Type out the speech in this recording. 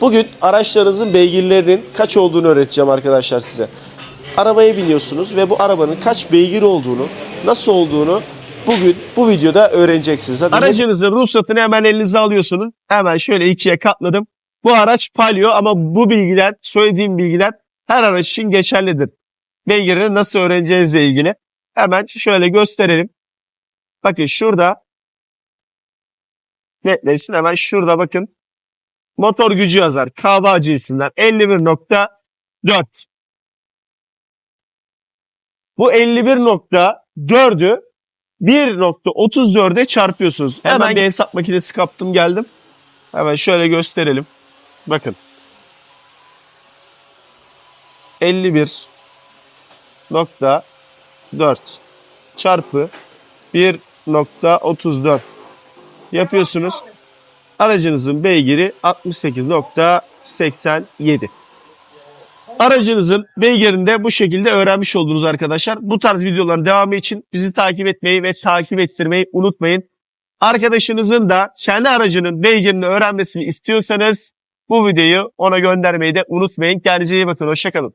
Bugün araçlarınızın beygirlerinin kaç olduğunu öğreteceğim arkadaşlar size. Arabaya biniyorsunuz ve bu arabanın kaç beygir olduğunu, nasıl olduğunu bugün bu videoda öğreneceksiniz. Hadi Aracınızın ruhsatını hemen elinize alıyorsunuz. Hemen şöyle ikiye katladım. Bu araç palyo ama bu bilgiler, söylediğim bilgiler her araç için geçerlidir. Beygirini nasıl öğreneceğinizle ilgili. Hemen şöyle gösterelim. Bakın şurada netleşsin hemen şurada bakın. Motor gücü yazar. KBA cinsinden 51.4. Bu 51.4'ü 1.34'e çarpıyorsunuz. Hemen bir hesap makinesi kaptım geldim. Hemen şöyle gösterelim. Bakın. 51.4 çarpı 1.34 yapıyorsunuz. Aracınızın beygiri 68.87. Aracınızın beygirini de bu şekilde öğrenmiş oldunuz arkadaşlar. Bu tarz videoların devamı için bizi takip etmeyi ve takip ettirmeyi unutmayın. Arkadaşınızın da kendi aracının beygirini öğrenmesini istiyorsanız bu videoyu ona göndermeyi de unutmayın. Kendinize iyi bakın. Hoşçakalın.